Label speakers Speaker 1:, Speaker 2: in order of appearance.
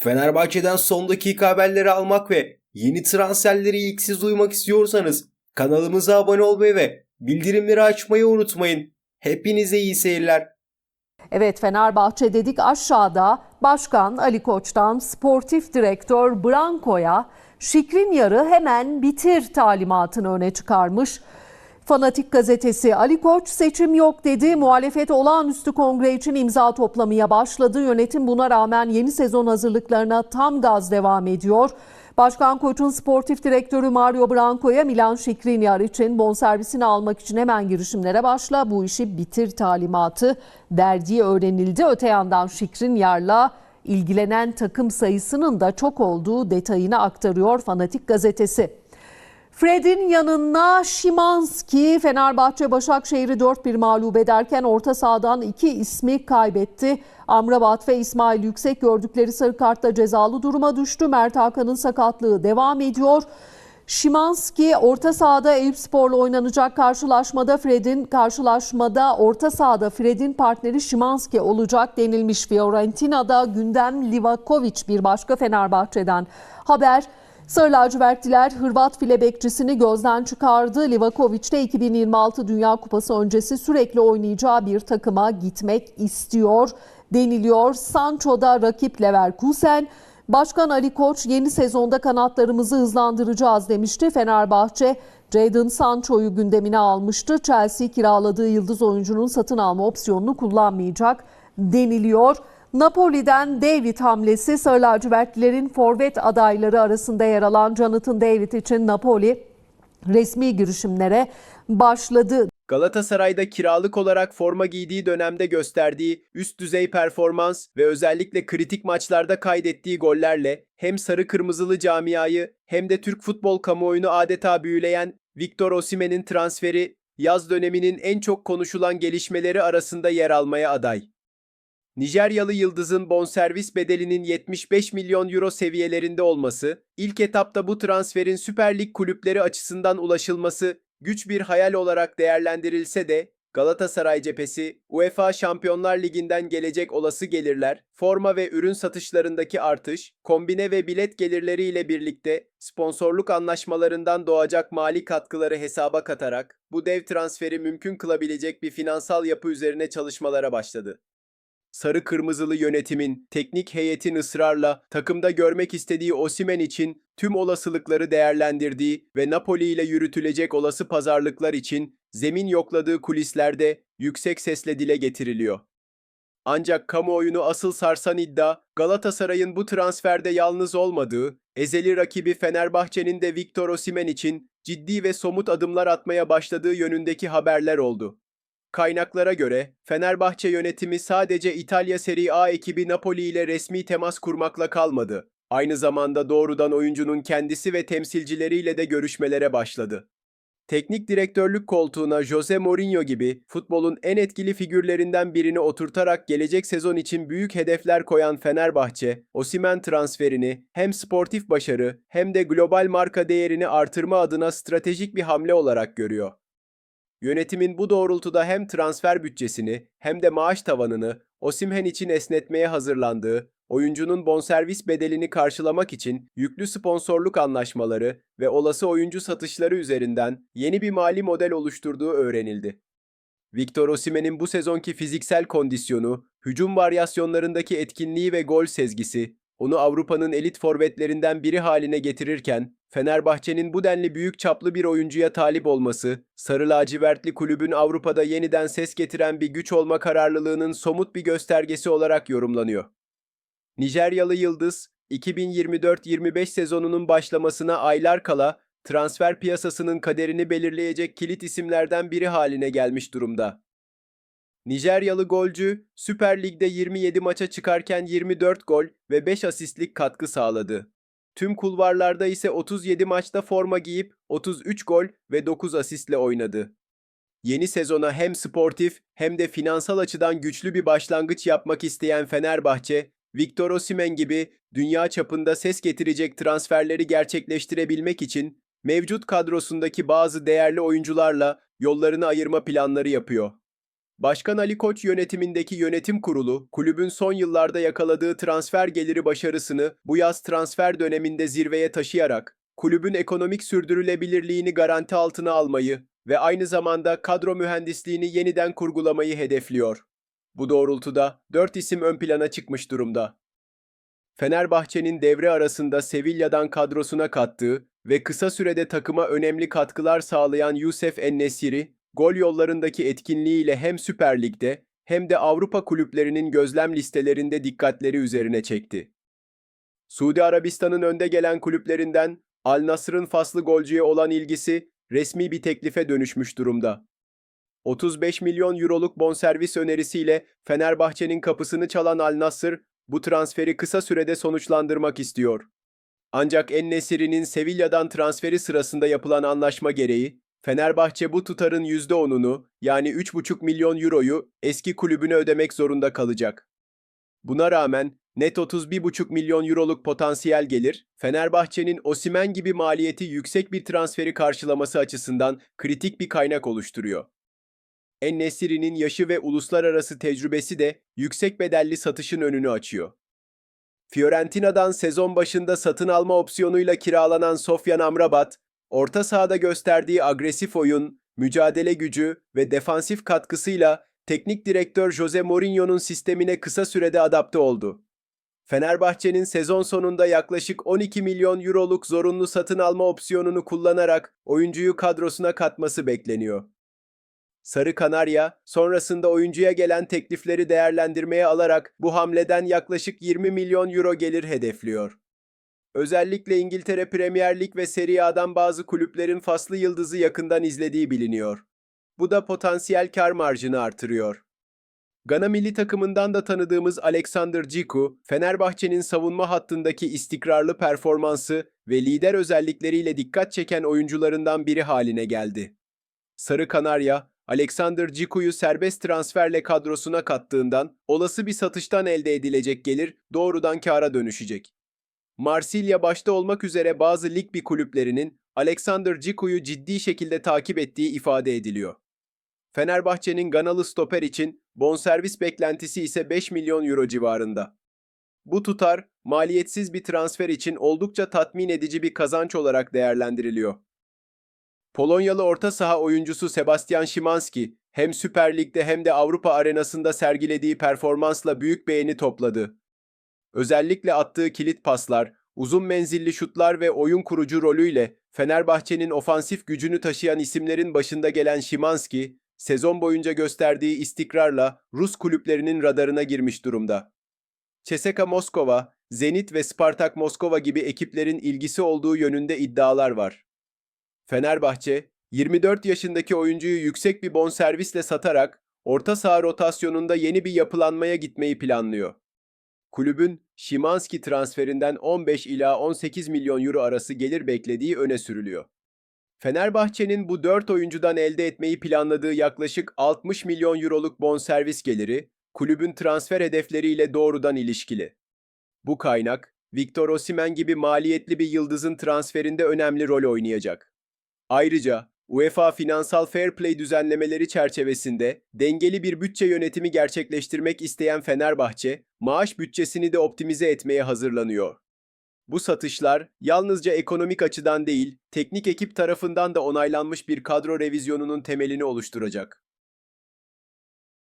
Speaker 1: Fenerbahçe'den son dakika haberleri almak ve yeni transferleri ilk siz duymak istiyorsanız kanalımıza abone olmayı ve bildirimleri açmayı unutmayın. Hepinize iyi seyirler.
Speaker 2: Evet Fenerbahçe dedik aşağıda Başkan Ali Koç'tan sportif direktör Branko'ya Şikrinyar'ı hemen bitir talimatını öne çıkarmış. Fanatik gazetesi Ali Koç seçim yok dedi. Muhalefet olağanüstü kongre için imza toplamaya başladı. Yönetim buna rağmen yeni sezon hazırlıklarına tam gaz devam ediyor. Başkan Koç'un sportif direktörü Mario Branco'ya Milan Skriniar için bonservisini almak için hemen girişimlere başla. Bu işi bitir talimatı derdiği öğrenildi. Öte yandan Skriniar'la ilgilenen takım sayısının da çok olduğu detayını aktarıyor Fanatik gazetesi. Fred'in yanına Şimanski, Fenerbahçe Başakşehir'i 4-1 mağlup ederken orta sahadan iki ismi kaybetti. Amrabat ve İsmail Yüksek gördükleri sarı kartla cezalı duruma düştü. Mert Hakan'ın sakatlığı devam ediyor. Şimanski orta sahada Eyüpspor'la oynanacak karşılaşmada Fred'in karşılaşmada orta sahada Fred'in partneri Şimanski olacak denilmiş. Fiorentina'da gündem Livakovic bir başka Fenerbahçe'den haber. Sarı lacivertliler Hırvat file bekçisini gözden çıkardı. Livakovic de 2026 Dünya Kupası öncesi sürekli oynayacağı bir takıma gitmek istiyor deniliyor. Sancho'da rakip Leverkusen. Başkan Ali Koç yeni sezonda kanatlarımızı hızlandıracağız demişti. Fenerbahçe Jadon Sancho'yu gündemine almıştı. Chelsea kiraladığı yıldız oyuncunun satın alma opsiyonunu kullanmayacak deniliyor. Napoli'den David hamlesi Sarı lacivertlilerin forvet adayları arasında yer alan Jonathan David için Napoli resmi girişimlere başladı.
Speaker 3: Galatasaray'da kiralık olarak forma giydiği dönemde gösterdiği üst düzey performans ve özellikle kritik maçlarda kaydettiği gollerle hem sarı kırmızılı camiayı hem de Türk futbol kamuoyunu adeta büyüleyen Victor Osimhen'in transferi yaz döneminin en çok konuşulan gelişmeleri arasında yer almaya aday. Nijeryalı Yıldız'ın bonservis bedelinin 75 milyon euro seviyelerinde olması, ilk etapta bu transferin Süper Lig kulüpleri açısından ulaşılması güç bir hayal olarak değerlendirilse de Galatasaray cephesi UEFA Şampiyonlar Ligi'nden gelecek olası gelirler, forma ve ürün satışlarındaki artış, kombine ve bilet gelirleriyle birlikte sponsorluk anlaşmalarından doğacak mali katkıları hesaba katarak bu dev transferi mümkün kılabilecek bir finansal yapı üzerine çalışmalara başladı. Sarı kırmızılı yönetimin, teknik heyetin ısrarla takımda görmek istediği Osimen için tüm olasılıkları değerlendirdiği ve Napoli ile yürütülecek olası pazarlıklar için zemin yokladığı kulislerde yüksek sesle dile getiriliyor. Ancak kamuoyunu asıl sarsan iddia Galatasaray'ın bu transferde yalnız olmadığı, ezeli rakibi Fenerbahçe'nin de Victor Osimen için ciddi ve somut adımlar atmaya başladığı yönündeki haberler oldu. Kaynaklara göre Fenerbahçe yönetimi sadece İtalya Serie A ekibi Napoli ile resmi temas kurmakla kalmadı. Aynı zamanda doğrudan oyuncunun kendisi ve temsilcileriyle de görüşmelere başladı. Teknik direktörlük koltuğuna Jose Mourinho gibi futbolun en etkili figürlerinden birini oturtarak gelecek sezon için büyük hedefler koyan Fenerbahçe, Osimen transferini hem sportif başarı hem de global marka değerini artırma adına stratejik bir hamle olarak görüyor. Yönetimin bu doğrultuda hem transfer bütçesini hem de maaş tavanını Osimhen için esnetmeye hazırlandığı, oyuncunun bonservis bedelini karşılamak için yüklü sponsorluk anlaşmaları ve olası oyuncu satışları üzerinden yeni bir mali model oluşturduğu öğrenildi. Victor Osimhen'in bu sezonki fiziksel kondisyonu, hücum varyasyonlarındaki etkinliği ve gol sezgisi onu Avrupa'nın elit forvetlerinden biri haline getirirken, Fenerbahçe'nin bu denli büyük çaplı bir oyuncuya talip olması, Sarı lacivertli kulübün Avrupa'da yeniden ses getiren bir güç olma kararlılığının somut bir göstergesi olarak yorumlanıyor. Nijeryalı Yıldız, 2024-25 sezonunun başlamasına aylar kala transfer piyasasının kaderini belirleyecek kilit isimlerden biri haline gelmiş durumda. Nijeryalı golcü Süper Lig'de 27 maça çıkarken 24 gol ve 5 asistlik katkı sağladı. Tüm kulvarlarda ise 37 maçta forma giyip 33 gol ve 9 asistle oynadı. Yeni sezona hem sportif hem de finansal açıdan güçlü bir başlangıç yapmak isteyen Fenerbahçe, Victor Osimhen gibi dünya çapında ses getirecek transferleri gerçekleştirebilmek için mevcut kadrosundaki bazı değerli oyuncularla yollarını ayırma planları yapıyor. Başkan Ali Koç yönetimindeki yönetim kurulu, kulübün son yıllarda yakaladığı transfer geliri başarısını bu yaz transfer döneminde zirveye taşıyarak, kulübün ekonomik sürdürülebilirliğini garanti altına almayı ve aynı zamanda kadro mühendisliğini yeniden kurgulamayı hedefliyor. Bu doğrultuda dört isim ön plana çıkmış durumda. Fenerbahçe'nin devre arasında Sevilla'dan kadrosuna kattığı ve kısa sürede takıma önemli katkılar sağlayan Yusuf En-Nesiri, gol yollarındaki etkinliğiyle hem Süper Lig'de hem de Avrupa kulüplerinin gözlem listelerinde dikkatleri üzerine çekti. Suudi Arabistan'ın önde gelen kulüplerinden Al Nasr'ın faslı golcüye olan ilgisi resmi bir teklife dönüşmüş durumda. 35 milyon euroluk bonservis önerisiyle Fenerbahçe'nin kapısını çalan Al Nassr bu transferi kısa sürede sonuçlandırmak istiyor. Ancak En-Nesyri'nin Sevilla'dan transferi sırasında yapılan anlaşma gereği Fenerbahçe bu tutarın %10'unu yani 3,5 milyon euroyu eski kulübüne ödemek zorunda kalacak. Buna rağmen net 31,5 milyon euroluk potansiyel gelir, Fenerbahçe'nin Osimen gibi maliyeti yüksek bir transferi karşılaması açısından kritik bir kaynak oluşturuyor. En-Nesyri'nin yaşı ve uluslararası tecrübesi de yüksek bedelli satışın önünü açıyor. Fiorentina'dan sezon başında satın alma opsiyonuyla kiralanan Sofyan Amrabat, orta sahada gösterdiği agresif oyun, mücadele gücü ve defansif katkısıyla teknik direktör Jose Mourinho'nun sistemine kısa sürede adapte oldu. Fenerbahçe'nin sezon sonunda yaklaşık 12 milyon euroluk zorunlu satın alma opsiyonunu kullanarak oyuncuyu kadrosuna katması bekleniyor. Sarı Kanarya, sonrasında oyuncuya gelen teklifleri değerlendirmeye alarak bu hamleden yaklaşık 20 milyon euro gelir hedefliyor. Özellikle İngiltere Premier Lig ve Serie A'dan bazı kulüplerin faslı yıldızı yakından izlediği biliniyor. Bu da potansiyel kar marjını artırıyor. Gana milli takımından da tanıdığımız Alexander Ciku, Fenerbahçe'nin savunma hattındaki istikrarlı performansı ve lider özellikleriyle dikkat çeken oyuncularından biri haline geldi. Sarı Kanarya, Alexander Ciku'yu serbest transferle kadrosuna kattığından olası bir satıştan elde edilecek gelir doğrudan kâra dönüşecek. Marsilya başta olmak üzere bazı lig bir kulüplerinin Alexander Ciku'yu ciddi şekilde takip ettiği ifade ediliyor. Fenerbahçe'nin Ganalı stoper için bonservis beklentisi ise 5 milyon euro civarında. Bu tutar maliyetsiz bir transfer için oldukça tatmin edici bir kazanç olarak değerlendiriliyor. Polonyalı orta saha oyuncusu Sebastian Szymanski hem Süper Lig'de hem de Avrupa arenasında sergilediği performansla büyük beğeni topladı. Özellikle attığı kilit paslar, uzun menzilli şutlar ve oyun kurucu rolüyle Fenerbahçe'nin ofansif gücünü taşıyan isimlerin başında gelen Szymanski, sezon boyunca gösterdiği istikrarla Rus kulüplerinin radarına girmiş durumda. CSKA Moskova, Zenit ve Spartak Moskova gibi ekiplerin ilgisi olduğu yönünde iddialar var. Fenerbahçe, 24 yaşındaki oyuncuyu yüksek bir bonservisle satarak orta saha rotasyonunda yeni bir yapılanmaya gitmeyi planlıyor. Kulübün Şimanski transferinden 15 ila 18 milyon euro arası gelir beklediği öne sürülüyor. Fenerbahçe'nin bu 4 oyuncudan elde etmeyi planladığı yaklaşık 60 milyon euroluk bonservis geliri, kulübün transfer hedefleriyle doğrudan ilişkili. Bu kaynak, Victor Osimhen gibi maliyetli bir yıldızın transferinde önemli rol oynayacak. Ayrıca UEFA finansal fair play düzenlemeleri çerçevesinde dengeli bir bütçe yönetimi gerçekleştirmek isteyen Fenerbahçe, maaş bütçesini de optimize etmeye hazırlanıyor. Bu satışlar yalnızca ekonomik açıdan değil, teknik ekip tarafından da onaylanmış bir kadro revizyonunun temelini oluşturacak.